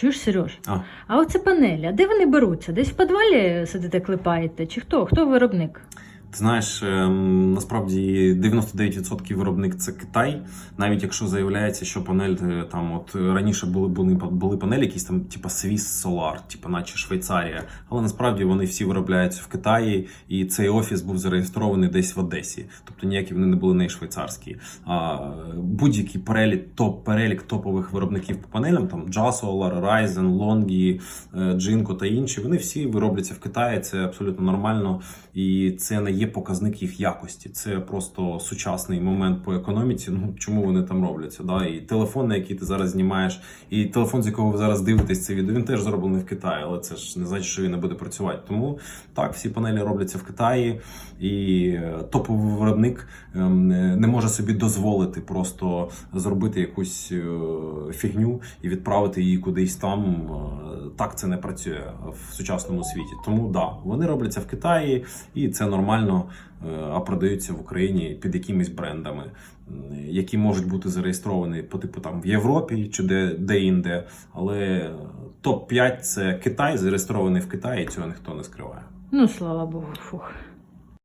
Чуєш, Сереж? А. А оце панелі, а де вони беруться? Десь в підвалі сидите, клепаєте? Чи хто? Хто виробник? Ти знаєш, ем, насправді 99% виробник це Китай. Навіть якщо заявляється, що панель е, там, от раніше були були, були панелі, якісь там, типа Swiss Solar, типа наче Швейцарія. Але насправді вони всі виробляються в Китаї, і цей офіс був зареєстрований десь в Одесі. Тобто ніякі вони не були не швейцарські. А будь-який перелік, топ перелік топових виробників по панелям, там Jazz Solar, Ryzen, Longi, е, Jinko та інші, вони всі виробляться в Китаї. Це абсолютно нормально, і це не є показник їх якості. Це просто сучасний момент по економіці. Ну чому вони там робляться? Да? І телефон, на який ти зараз знімаєш, і телефон, з якого ви зараз дивитесь це відео, він теж зроблений в Китаї, але це ж не значить, що він не буде працювати. Тому так, всі панелі робляться в Китаї, і е, топовий виробник ем, е, не може собі дозволити просто зробити якусь е, фігню і відправити її кудись там. Так це не працює в сучасному світі. Тому да, вони робляться в Китаї, і це нормально, е, а продаються в Україні під якимись брендами, які можуть бути зареєстровані по типу там в Європі чи де, де інде. Але топ 5 це Китай, зареєстрований в Китаї, цього ніхто не скриває. Ну, слава Богу, фух.